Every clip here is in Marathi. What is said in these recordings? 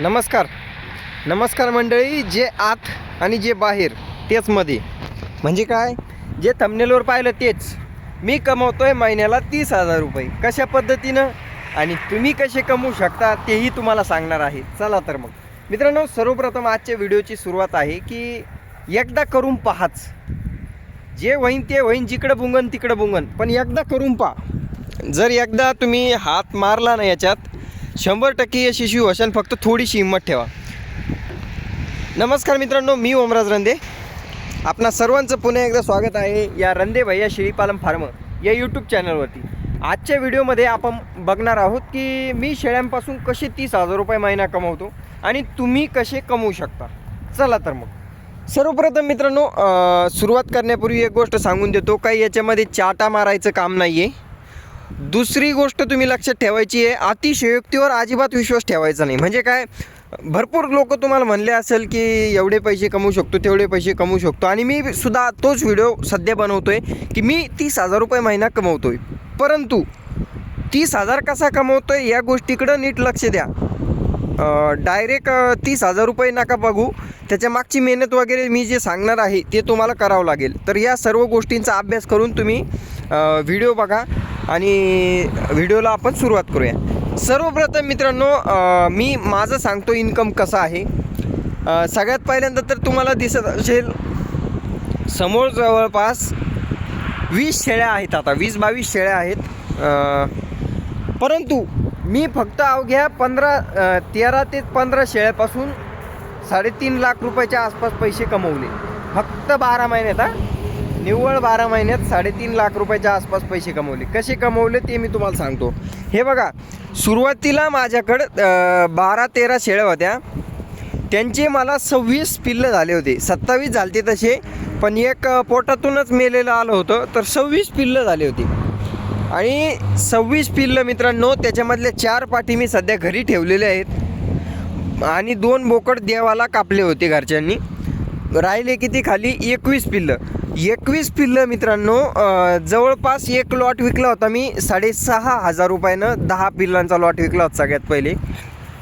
नमस्कार. नमस्कार मंडळी जे आत आणि जे बाहेर तेच मध्ये. म्हणजे काय? जे थंबनेलवर पाहिलं तेच. मी कमवतो आहे महिन्याला तीस हजार रुपये. कशा पद्धतीनं? आणि तुम्ही कसे कमवू शकता तेही तुम्हाला सांगणार आहे. चला तर मग. मित्रांनो सर्वप्रथम आजच्या व्हिडिओची सुरुवात आहे की एकदा करून पाहाच. जे होईन ते होईन जिकडं बुंगन तिकडं बुंगन पण एकदा करून पहा. जर एकदा तुम्ही हात मारला ना याच्यात शंभर टक्के यशस्वी वशन फक्त थोडीशी हिंमत ठेवा. नमस्कार मित्रांनो मी ओमराज रंदे. आपणा सर्वांचं पुन्हा एकदा स्वागत आहे या रंदे भैया शेळीपालन फार्म या यूट्यूब चॅनलवरती. आजच्या व्हिडिओमध्ये आपण बघणार आहोत की मी शेळ्यांपासून कसे तीस हजार रुपये महिना कमवतो आणि तुम्ही कसे कमवू शकता. चला तर मग. सर्वप्रथम मित्रांनो अं, सुरुवात करण्यापूर्वी एक गोष्ट सांगून देतो काही याच्यामध्ये चाटा मारायचं काम नाही आहे दुसरी गोष्ट तुम्ही लक्षात ठेवायची आहे अतिशयोक्तीवर अजिबात विश्वास ठेवायचा नाही. म्हणजे काय भरपूर लोक तुम्हाला म्हणले असेल की एवढे पैसे कमवू शकतो तेवढे पैसे कमवू शकतो. आणि मी सुद्धा तोच व्हिडिओ सध्या बनवतो आहे की मी तीस हजार रुपये महिना आहे परंतु तीस हजार कसा कमवतो आहे या गोष्टीकडं नीट लक्ष द्या. डायरेक्ट तीस हजार रुपये नका बघू. त्याच्या मागची मेहनत वगैरे मी जे सांगणार आहे ते तुम्हाला करावं लागेल. तर या सर्व गोष्टींचा अभ्यास करून तुम्ही व्हिडिओ बघा. आणि व्हिडिओला आपण सुरुवात करूया. सर्वप्रथम मित्रांनो मी माझं सांगतो इन्कम कसं आहे. सगळ्यात पहिल्यांदा तर तुम्हाला दिसत असेल समोर जवळपास वीस शेळ्या आहेत आता वीस बावीस शेळ्या आहेत. परंतु मी फक्त अवघ्या पंधरा तेरा ते पंधरा शेळ्यापासून साडेतीन लाख रुपयाच्या आसपास पैसे कमवले. फक्त बारा महिन्यात हा? निव्वळ बारा महिन्यात साडेतीन लाख रुपयाच्या आसपास पैसे कमवले. कसे कमवले ते मी तुम्हाला सांगतो. हे बघा सुरुवातीला माझ्याकडं बारा तेरा शेळ्या होत्या. त्यांचे मला सव्वीस पिल्लं झाले होते. सत्तावीस झालते तसे पण एक पोटातूनच मेलेलं आलं होतं तर सव्वीस पिल्लं झाले होते. आणि सव्वीस पिल्लं मित्रांनो त्याच्यामधले चार पाठी मी सध्या घरी ठेवलेले आहेत. आणि दोन बोकड देवाला कापले होते घरच्यांनी. राहिले किती खाली? एकवीस पिल्लं. एकवीस पिल्लं मित्रांनो जवळपास एक लॉट विकला होता मी साडेसहा हजार रुपयानं दहा पिल्लांचा लॉट विकला होता सगळ्यात पहिले.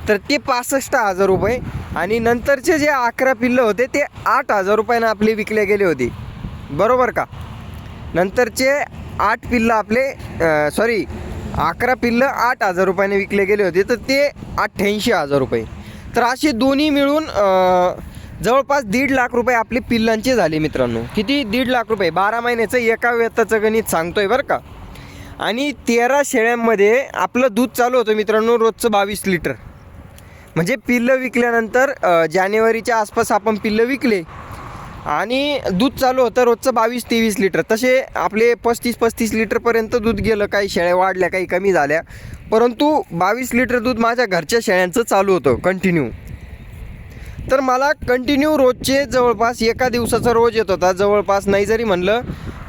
तर ते पासष्ट हजार रुपये. आणि नंतरचे जे अकरा पिल्लं होते ते आठ हजार रुपयानं आपले विकले गेले होते. बरोबर का? नंतरचे आठ पिल्लं आपले सॉरी अकरा पिल्लं आठ हजार रुपयाने विकले गेले होते. तर ते अठ्ठ्याऐंशी हजार रुपये. तर असे दोन्ही मिळून जवळपास दीड लाख रुपये आपले पिल्लांचे झाले मित्रांनो. किती? दीड लाख रुपये. बारा महिन्याचं एका वेताचं गणित सांगतोय बरं का. आणि तेरा शेळ्यांमध्ये आपलं दूध चालू होतं मित्रांनो रोजचं बावीस लिटर. म्हणजे पिल्लं विकल्यानंतर जानेवारीच्या आसपास आपण पिल्लं विकले. आणि दूध चालू होतं रोजचं बावीस तेवीस लिटर. तसे आपले पस्तीस पस्तीस लिटरपर्यंत दूध गेलं. काही शेळ्या वाढल्या काही कमी झाल्या. परंतु बावीस लिटर दूध माझ्या घरच्या शेळ्यांचं चालू होतं कंटिन्यू तर मला कंटिन्यू रोजचे जवळपास एका दिवसाचा रोज येत होता. जवळपास नाही जरी म्हणलं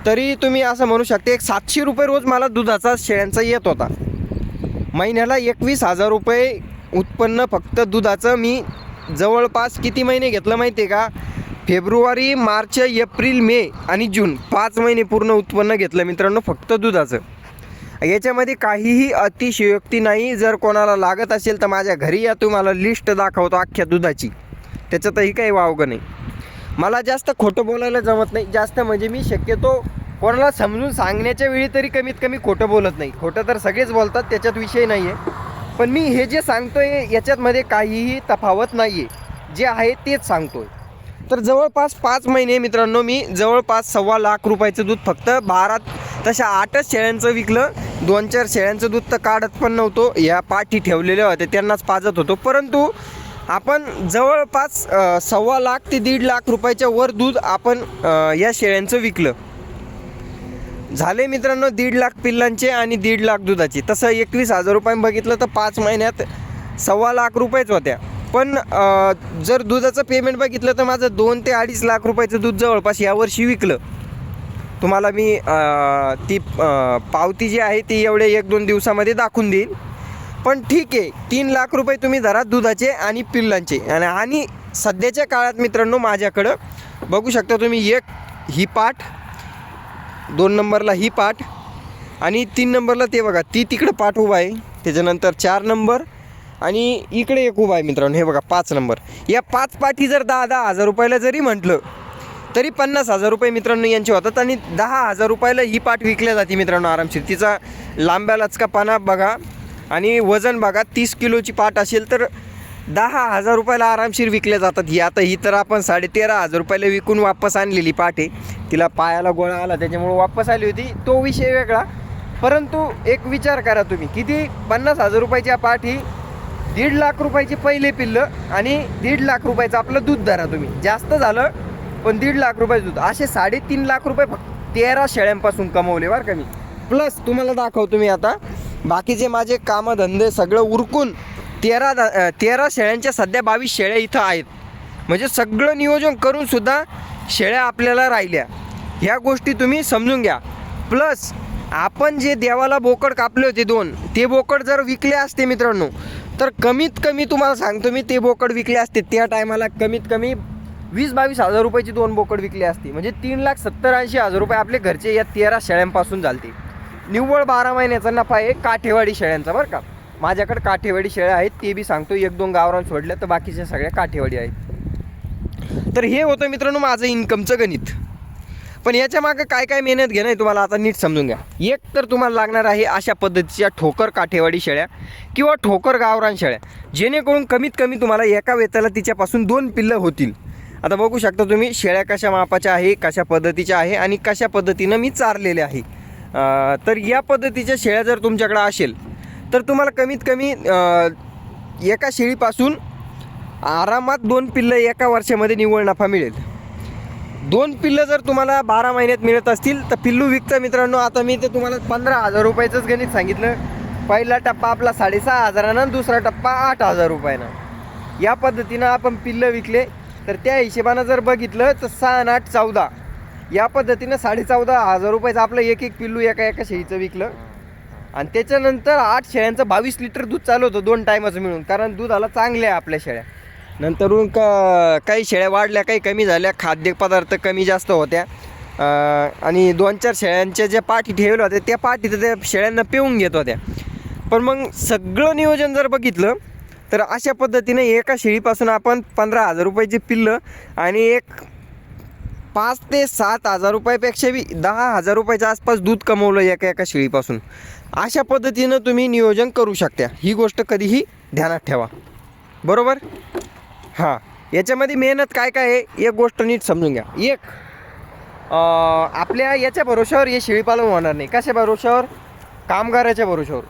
तरी तुम्ही असं म्हणू शकते एक सातशे रुपये रोज मला दुधाचा शेळ्यांचा येत होता. महिन्याला एकवीस हजार रुपये उत्पन्न फक्त दुधाचं. मी जवळपास किती महिने घेतलं माहिती आहे का? फेब्रुवारी मार्च एप्रिल मे आणि जून पाच महिने पूर्ण उत्पन्न घेतलं मित्रांनो फक्त दुधाचं. याच्यामध्ये काहीही अतिशयोक्ती नाही. जर कोणाला लागत असेल तर माझ्या घरी या. तुम्हाला लिस्ट दाखवतो अख्ख्या दुधाची. त्याच्यातही काही वावगं नाही. मला जास्त खोटं बोलायला जमत नाही. जास्त म्हणजे मी शक्यतो कोणाला समजून सांगण्याच्या वेळी तरी कमीत कमी खोटं बोलत नाही. खोटं तर सगळेच बोलतात त्याच्यात विषय नाही आहे पण मी हे जे सांगतोय याच्यातमध्ये काहीही तफावत नाही आहे जे आहे तेच सांगतोय. तर जवळपास पाच महिने मित्रांनो मी जवळपास सव्वा लाख रुपयाचं दूध फक्त बारा तशा आठच शेळ्यांचं विकलं. दोन चार शेळ्यांचं दूध तर काढत पण नव्हतो. या पाठी ठेवलेल्या होत्या त्यांनाच पाजत होतो. परंतु आपण जवळपास सव्वा लाख ते दीड लाख रुपयाच्या वर दूध आपण या शेळ्यांचं विकलं. झाले मित्रांनो दीड लाख पिल्लांचे आणि दीड लाख दुधाचे. तसं एकवीस हजार रुपये बघितलं तर पाच महिन्यात सव्वा लाख रुपयेच होत्या. पण जर दुधाचं पेमेंट बघितलं तर माझं दोन ते अडीच लाख रुपयाचं दूध जवळपास यावर्षी विकलं. तुम्हाला मी ती पावती जी आहे ती एवढे एक दोन दिवसामध्ये दाखवून देईन. पण ठीक आहे तीन लाख रुपये तुम्ही धरा दुधाचे आणि पिल्लांचे. आणि आणि सध्याच्या काळात मित्रांनो माझ्याकडं बघू शकता तुम्ही एक ही पाठ दोन नंबरला ही पाठ आणि तीन नंबरला ते बघा ती तिकडं पाठ उभा आहे. त्याच्यानंतर चार नंबर आणि इकडे एक उभा आहे मित्रांनो हे बघा पाच नंबर. या पाच पाठी जर दहा दहा हजार रुपयाला जरी म्हटलं तरी पन्नास हजार रुपये मित्रांनो यांचे होतात आणि दहा हजार रुपयाला ही पाठ विकल्या जाते मित्रांनो आरामशीर. तिचा लांब्या लचकापाना बघा आणि वजन बघा तीस किलोची पाठ असेल तर दहा हजार रुपयाला आरामशीर विकल्या जातात. ही आता ही तर आपण साडे तेरा हजार रुपयाला विकून वापस आणलेली पाठ आहे. तिला पायाला गोळा आला त्याच्यामुळे वापस आली होती. तो विषय वेगळा. परंतु एक विचार करा तुम्ही. किती? पन्नास हजार रुपयाची पाठ ही दीड लाख रुपयाची पहिले पिल्लं आणि दीड लाख रुपयाचं आपलं दूध धरा तुम्ही. जास्त झालं पण दीड लाख रुपयाचं दूध. असे साडेतीन लाख रुपये फक्त तेरा शेळ्यांपासून कमवले बरं का मी. प्लस तुम्हाला दाखवतो मी आता. बाकीचे माझे कामधंदे सगळं उरकून तेरा दा- तेरा शेळ्यांच्या सध्या बावीस शेळ्या इथं आहेत. म्हणजे सगळं नियोजन करूनसुद्धा शेळ्या आपल्याला राहिल्या. ह्या गोष्टी तुम्ही समजून घ्या. प्लस आपण जे देवाला बोकड कापले होते दोन ते बोकड जर विकले असते मित्रांनो तर कमीत कमी तुम्हाला सांगतो मी ते बोकड विकले असते. त्या टायमाला कमीत कमी वीस बावीस हजार रुपयाची दोन बोकड विकले असते. म्हणजे तीन लाख सत्तर ऐंशी हजार रुपये आपले घरचे या तेरा शेळ्यांपासून चालतील निव्वळ बारा महिन्याचा नफा आहे काठेवाडी शेळ्यांचा बरं का? माझ्याकडे काठेवाडी शेळ्या आहेत ते बी सांगतो एक दोन गावरान सोडल्या तर बाकीच्या सगळ्या काठेवाडी आहेत. तर हे होतं मित्रांनो माझं इन्कमचं गणित. पण याच्या मागं काय काय मेहनत घेणं आहे तुम्हाला आता नीट समजून घ्या. एक तर तुम्हाला लागणार आहे अशा पद्धतीच्या ठोकर काठेवाडी शेळ्या किंवा ठोकर गावरान शेळ्या जेणेकरून कमीत कमी तुम्हाला एका वेताला तिच्यापासून दोन पिल्लं होतील. आता बघू शकता तुम्ही शेळ्या कशा मापाच्या आहे कशा पद्धतीच्या आहे आणि कशा पद्धतीनं मी चारलेल्या आहे. तर या पद्धतीच्या शेळ्या जर तुमच्याकडं असेल तर तुम्हाला कमीत कमी एका शेळीपासून आरामात दोन पिल्लं एका वर्षामध्ये निव्वळ नफा मिळेल. दोन पिल्लं जर तुम्हाला बारा महिन्यात मिळत असतील तर पिल्लू विकतं मित्रांनो आता मी ते तुम्हाला पंधरा हजार रुपयाचंच गणित सांगितलं. पहिला टप्पा आपला साडेसहा हजारानं दुसरा टप्पा आठ हजार रुपयानं. या पद्धतीनं आपण पिल्लं विकले तर त्या हिशेबानं जर बघितलं तर सहा आठ चौदा. या पद्धतीनं साडे चौदा हजार रुपयाचं आपलं एक एक पिल्लू एका एका शेळीचं विकलं. आणि त्याच्यानंतर आठ शेळ्यांचं बावीस लिटर दूध चालू होतं दोन टायमाचं मिळून. कारण दुधाला चांगले आहे आपल्या शेळ्या. नंतरून का काही शेळ्या वाढल्या काही कमी झाल्या. खाद्यपदार्थ कमी जास्त होत्या. आणि दोन चार शेळ्यांच्या ज्या पाठी ठेवल्या होत्या त्या पाठी तर त्या शेळ्यांना पिऊन घेत होत्या. पण मग सगळं नियोजन जर बघितलं तर अशा पद्धतीने एका शेळीपासून आपण पंधरा हजार रुपयाची पिल्लं आणि एक पाच ते सात हजार रुपयापेक्षा बी दहा हजार रुपयाच्या आसपास दूध कमवलं एका एका शेळीपासून. अशा पद्धतीनं तुम्ही नियोजन करू शकता. ही गोष्ट कधीही ध्यानात ठेवा. बरोबर? हां. याच्यामध्ये मेहनत काय काय आहे एक गोष्ट नीट समजून घ्या. एक आपल्या याच्या भरोशावर हे शेळीपालन होणार नाही. कशा भरोशावर कामगाराच्या भरोशावर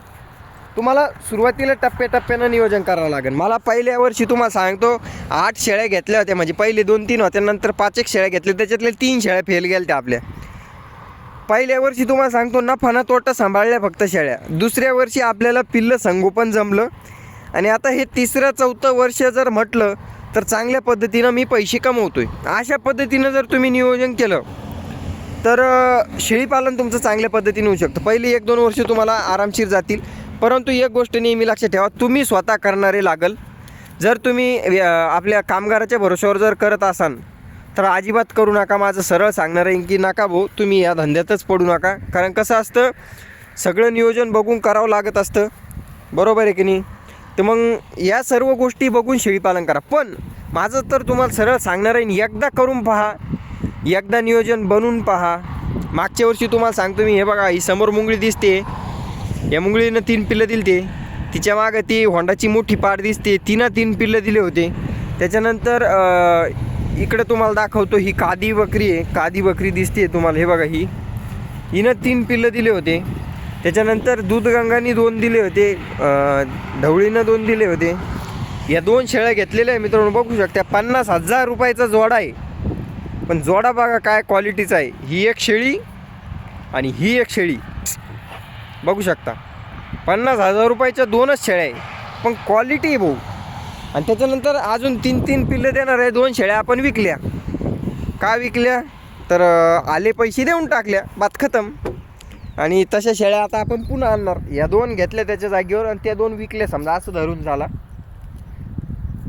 तुम्हाला सुरुवातीला टप्प्याटप्प्यानं नियोजन करावं लागेल. मला पहिल्या वर्षी तुम्हाला सांगतो आठ शेळ्या घेतल्या होत्या. म्हणजे पहिले दोन तीन होत्या नंतर पाच एक शेळ्या घेतल्या. त्याच्यातल्या तीन शेळ्या फेल गेल्या त्या आपल्या. पहिल्या वर्षी तुम्हाला सांगतो नफा ना तोटा सांभाळल्या फक्त शेळ्या. दुसऱ्या वर्षी आपल्याला पिल्लं संगोपन जमलं. आणि आता हे तिसरं चौथं वर्ष जर म्हटलं तर चांगल्या पद्धतीनं मी पैसे कमवतो आहे अशा पद्धतीनं जर तुम्ही नियोजन केलं तर शेळीपालन तुमचं चांगल्या पद्धतीने होऊ शकतं. पहिली एक दोन वर्ष तुम्हाला आरामशीर जातील. परंतु एक गोष्ट नेहमी लक्षात ठेवा तुम्ही स्वतः करणारे लागल. जर तुम्ही आपल्या कामगाराच्या भरोश्यावर जर करत असाल तर अजिबात करू नका माझं सरळ सांगणार आहे की नका भाऊ तुम्ही या धंद्यातच पडू नका. कारण कसं असतं सगळं नियोजन बघून करावं लागत असतं. बरोबर आहे की नाही? तर मग या सर्व गोष्टी बघून शेळीपालन करा. पण माझं तर तुम्हाला सरळ सांगणार आहे एकदा करून पहा. एकदा नियोजन बनवून पहा. मागच्या वर्षी तुम्हाला सांगतो मी हे बघा ही समोर मुंगळी दिसते. या मुंगळीनं तीन पिल्लं दिली ते तिच्या मागं ती होंडाची मोठी पाड दिसते. तिनं तीन पिल्लं दिले होते. त्याच्यानंतर इकडं तुम्हाला दाखवतो ही कादी बकरी आहे. कादी बकरी दिसते तुम्हाला. हे बघा ही. हिनं तीन पिल्लं दिले होते. त्याच्यानंतर दूधगंगानी दोन दिले होते. ढवळीनं दोन दिले होते. या दोन शेळ्या घेतलेल्या आहे मित्रांनो. बघू शकता पन्नास हजार रुपयाचा जोडा आहे. पण जोडा बघा काय क्वालिटीचा आहे. ही एक शेळी आणि ही एक शेळी. बघू शकता. पन्नास हजार रुपयाच्या दोनच शेळ्या आहे. पण क्वालिटी आहे भाऊ. आणि त्याच्यानंतर अजून तीन तीन पिल्लं देणार आहे. दोन शेळ्या आपण विकल्या. का विकल्या? तर आले पैसे देऊन टाकल्या. बात खतम. आणि तशा शेळ्या आता आपण पुन्हा आणणार. या दोन घेतल्या त्याच्या जागेवर आणि त्या दोन विकल्या. समजा असं धरून झाला.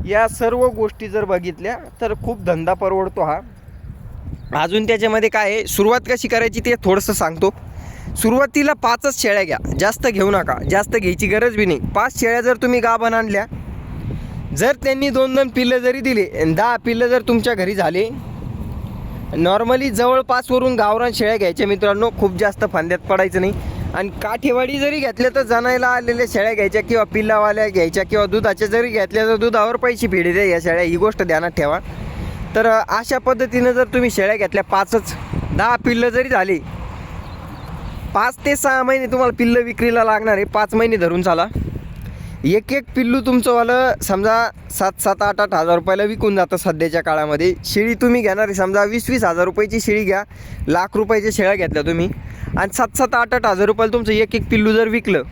या सर्व गोष्टी जर बघितल्या तर खूप धंदा परवडतो हा. अजून त्याच्यामध्ये काय आहे? सुरुवात कशी करायची ते थोडंसं सांगतो. सुरुवातीला पाचच शेळ्या घ्या. जास्त घेऊ नका. जास्त घ्यायची गरज बी नाही. पाच शेळ्या जर तुम्ही गाभण आणल्या जर त्यांनी दोन दोन पिल्लं जरी दिले दहा पिल्लं जर तुमच्या घरी झाले नॉर्मली जवळपासवरून गावरान शेळ्या घ्यायच्या मित्रांनो. खूप जास्त फांद्यात पडायचं नाही. आणि काठेवाडी जरी घेतल्या तर जणायला आलेल्या शेळ्या घ्यायच्या किंवा पिल्लावाल्या घ्यायच्या किंवा दुधाच्या जरी घेतल्या तर दुधावर पैसे फेडी द्या. या शेळ्या ही गोष्ट ध्यानात ठेवा. तर अशा पद्धतीनं जर तुम्ही शेळ्या घेतल्या पाचच दहा पिल्लं जरी झाली पाच ते सहा महिने तुम्हाला पिल्लं विक्रीला लागणार आहे. पाच महिने धरून चाला एक एक पिल्लू तुमचंवालं समजा सात सात आठ आठ हजार रुपयाला विकून जातं सध्याच्या काळामध्ये. शेळी तुम्ही घेणार आहे समजा वीस वीस हजार रुपयाची शेळी घ्या. लाख रुपयाच्या शेळ्या घेतल्या तुम्ही. आणि सात सात आठ आठ हजार रुपयाला तुमचं एक एक पिल्लू जर विकलं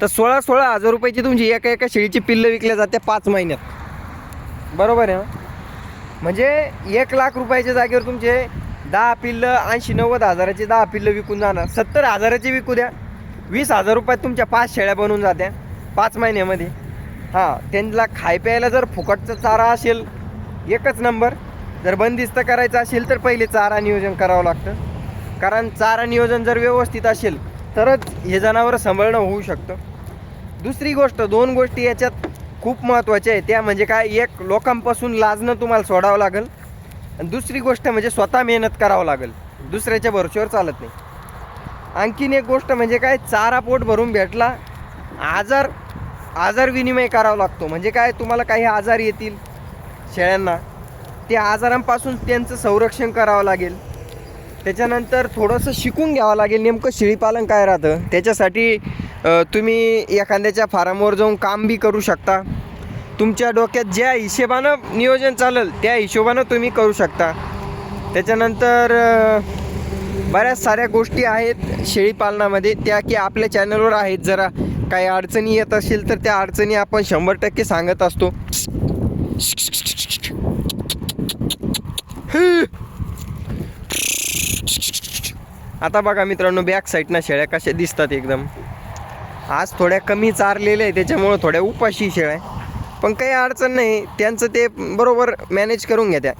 तर सोळा सोळा हजार रुपयाची तुमची एका एका शेळीची पिल्लं विकल्या जाते पाच महिन्यात. बरोबर आहे म्हणजे एक लाख रुपयाच्या जागेवर तुमचे दहा पिल्लं ऐंशी नव्वद हजाराचे दहा पिल्लं विकून जाणार. सत्तर हजाराचे विकू द्या. वीस हजार रुपयात तुमच्या पाच शेळ्या बनवून जात्या. पाच महिन्यामध्ये. हां त्यांना खाय प्यायला जर फुकटचा चारा असेल एकच नंबर. जर बंदिस्त करायचं असेल तर पहिले चारा नियोजन करावं लागतं. कारण चारा नियोजन जर व्यवस्थित असेल तरच हे जनावरं सांभाळणं होऊ शकतं. दुसरी गोष्ट दोन गोष्टी याच्यात खूप महत्त्वाच्या आहेत. त्या म्हणजे काय एक लोकांपासून लाजणं तुम्हाला सोडावं लागेल. आणि दुसरी गोष्ट म्हणजे स्वतः मेहनत करावं लागेल. दुसऱ्याच्या भरोश्यावर चालत नाही. आणखीन एक गोष्ट म्हणजे काय? चारा पोट भरून भेटला आजार आजार विनिमय करावा लागतो. म्हणजे काय? तुम्हाला काही आजार येतील शेळ्यांना. त्या आजारांपासून त्यांचं संरक्षण करावं लागेल. त्याच्यानंतर थोडंसं शिकून घ्यावं लागेल. नेमकं शेळीपालन काय राहतं? त्याच्यासाठी तुम्ही एखाद्याच्या फार्मवर जाऊन काम बी करू शकता. तुमच्या डोक्यात ज्या हिशोबानं नियोजन चालेल त्या हिशोबानं तुम्ही करू शकता. त्याच्यानंतर बऱ्याच साऱ्या गोष्टी आहेत शेळीपालनामध्ये त्या की आपल्या चॅनलवर आहेत. जरा काही अडचणी येत असेल तर त्या अडचणी आपण शंभर टक्के सांगत असतो. आता बघा मित्रांनो बॅक साईडनं शेळ्या कशा दिसतात एकदम. आज थोड्या कमी चारलेल्या आहे त्याच्यामुळं थोड्या उपाशी शेळ्या आहे. पण काही अडचण नाही. त्यांचं ते बरोबर मॅनेज करून घ्या त्या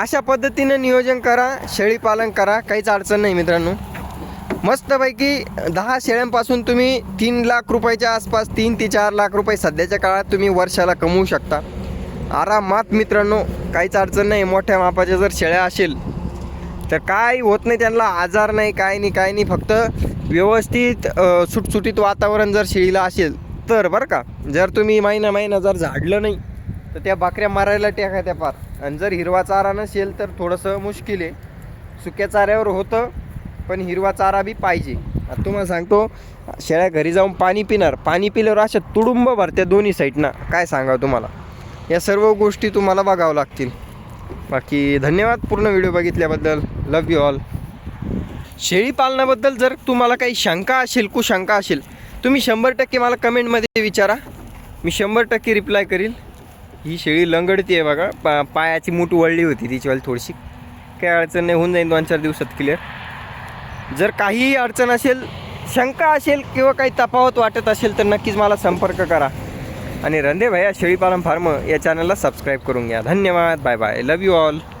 अशा पद्धतीनं नियोजन करा शेळीपालन करा काहीच अडचण नाही मित्रांनो. मस्तपैकी दहा शेळ्यांपासून तुम्ही तीन लाख रुपयाच्या आसपास तीन ते चार लाख रुपये सध्याच्या काळात तुम्ही वर्षाला कमवू शकता. आरामात मित्रांनो काहीच अडचण नाही. मोठ्या मापाच्या जर शेळ्या असेल तर काय होत नाही त्यांना आजार नाही काय नाही काय नाही. फक्त व्यवस्थित सुटसुटीत वातावरण जर शेळीला असेल तर बरं का. जर तुम्ही महिना महिना जर झाडलं नाही तर त्या बाकऱ्या मारायला टेका त्या पार. आणि जर हिरवा चारा नसेल तर थोडंसं मुश्किल आहे. सुक्या चाऱ्यावर होतं पण हिरवा चारा बी पाहिजे. आता तुम्हाला सांगतो शेळ्या घरी जाऊन पाणी पिणार पाणी पिल्यावर अशा तुडुंब भरत्या दोन्ही साईडनं काय सांगावं तुम्हाला? या सर्व गोष्टी तुम्हाला बघावं लागतील. बाकी धन्यवाद पूर्ण व्हिडिओ बघितल्याबद्दल. लव यू ऑल शेळी पालनाबद्दल जर तुम्हाला काही शंका असेल कुशंका असेल तुम्ही शंभर टक्के मला कमेंटमध्ये विचारा. मी शंभर टक्के रिप्लाय करील ही शेळी लंगडती आहे बघा. पा पायाची मूठ वळली होती तिचीवाली थोडीशी. काही अडचण नाही होऊन जाईल दोन चार दिवसात क्लिअर जर काहीही अडचण असेल शंका असेल किंवा काही तफावत वाटत असेल तर नक्कीच मला संपर्क करा. आणि रंधे भैया शेळीपालन फार्म या चॅनलला सबस्क्राईब करून घ्या. धन्यवाद. Bye bye love you all